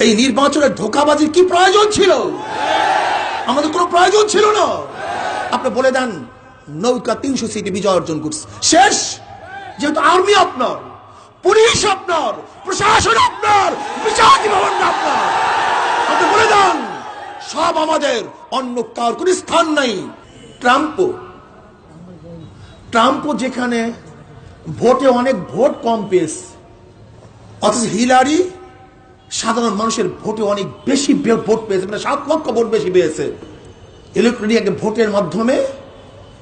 এই নির্বাচনের ধোকাবাজির কি প্রয়োজন ছিল? আমাদের কোনো প্রয়োজন ছিল না। আপনি বলে দেন, নৌকা তিনশো সিটি বিজয় অর্জন করছে। শেষ? যেহেতু আর্মি আপনার, পুলিশ আপনার, প্রশাসন আপনার বিচার ভবন আপনার। আপনি বলে দেন, সব আমাদের অন্য কার কোন স্থান নাই। ট্রাম্পও। ট্রাম্পও যেখানে ভোটে অনেক ভোট কম পেয়েছে। অথচ হিলারি সাধারণ মানুষের ভোটে অনেক বেশি ভোট পেয়েছে মানে সাত লক্ষ ভোট বেশি পেয়েছে। ইলেকট্রনিক ভোটের মাধ্যমে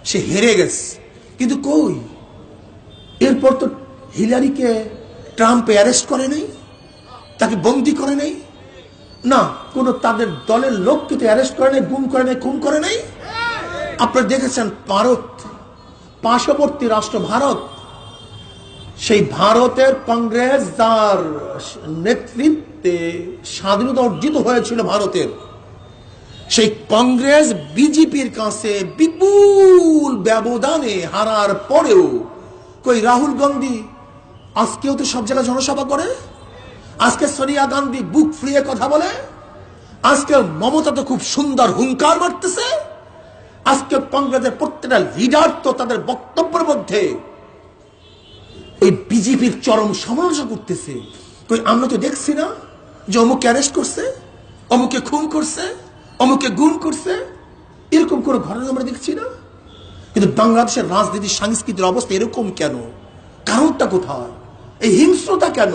সে হেরে গেছে। কিন্তু কই? এরপর তো হিলারিকে ট্রাম্পে অ্যারেস্ট করে নাই, তাকে বন্দি করে নেই। না, কোনো তাদের দলের লোককে তো অ্যারেস্ট করে নাই, গুম করে নাই, খুন করে নাই। আপনারা দেখেছেন ভারত, পার্শ্ববর্তী রাষ্ট্র ভারত সেই ভারতের কংগ্রেস যার নেতৃত্বে স্বাধীনতা অর্জিত হয়েছিল ভারতের। সেই কংগ্রেস বিজেপির কাছে বিপুল ব্যবধানে হারার পরেও কই রাহুল গান্ধী, আজকেও তো সব জায়গায় জনসভা করে? আজকে সোনিয়া গান্ধী বুক ফুলিয়ে কথা বলে? আজকে মমতা তো খুব সুন্দর হুঙ্কার মারতেছে? আজকে কংগ্রেসের প্রত্যেকটা লিডার তো তাদের বক্তব্যের মধ্যে এই বিজেপির চরম সমালোচনা করতেছে। কই, আমরা তো দেখছি না যে অমুকে অ্যারেস্ট করছে অমুকে খুন করছে অমুকে গুম করছে। এরকম কোনো ঘটনা আমরা দেখছি না? কিন্তু বাংলাদেশের রাজনীতি সাংস্কৃতিক অবস্থা এরকম কেন? কারণটা কোথায়? এই হিংস্রতা কেন?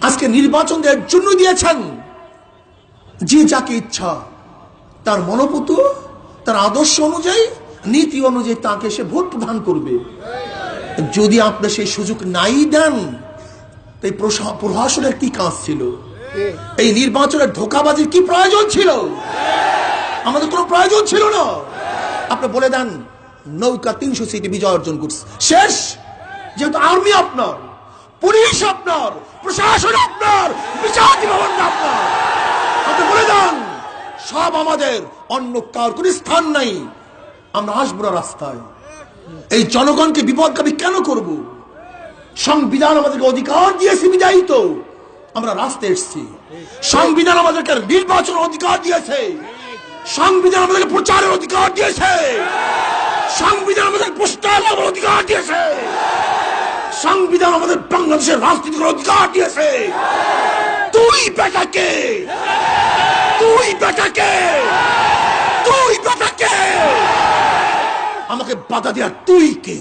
আজকে নির্বাচন দেওয়ার জন্য দিয়েছেন যে যাকে ইচ্ছা। তার মনোপুত, তার আদর্শ অনুযায়ী, নীতি অনুযায়ী তাকে সে ভোট প্রদান করবে। যদি আপনি সেই সুযোগ নাই দেন প্রশা- প্রশাসনের কি কাজ ছিল? এই নির্বাচনের ধোকাবাজির কি প্রয়োজন ছিল? আমাদের কোনো প্রয়োজন ছিল না। আপনি বলে দেন নৌকা তিনশো সিটি বিজয় অর্জন করছে। শেষ! যেহেতু আর্মি আপনার পুলিশ আপনার প্রশাসন আপনার বিচার ভবন আপনার। আপনি বলে দেন সব আমাদের অন্য কার কোন স্থান নাই। আমরা আসব রাস্তায়। এই জনগণকে বিপদগামী কেন করব? সংবিধান আমাদেরকে অধিকার দিয়েছে বিদায়ী তো আমরা রাস্তায় এসেছি। সংবিধান আমাদেরকে নির্বাচন অধিকার দিয়েছে। সংবিধান আমাদেরকে প্রচারের অধিকার দিয়েছে। সংবিধান আমাদের লাগানোর অধিকার দিয়েছে। সংবিধান আমাদের বাংলাদেশের রাজনীতির অধিকার দিয়েছে। তুই বেটাকে তুই বেটাকে আমাকে বাধা দেওয়ার তুই কে?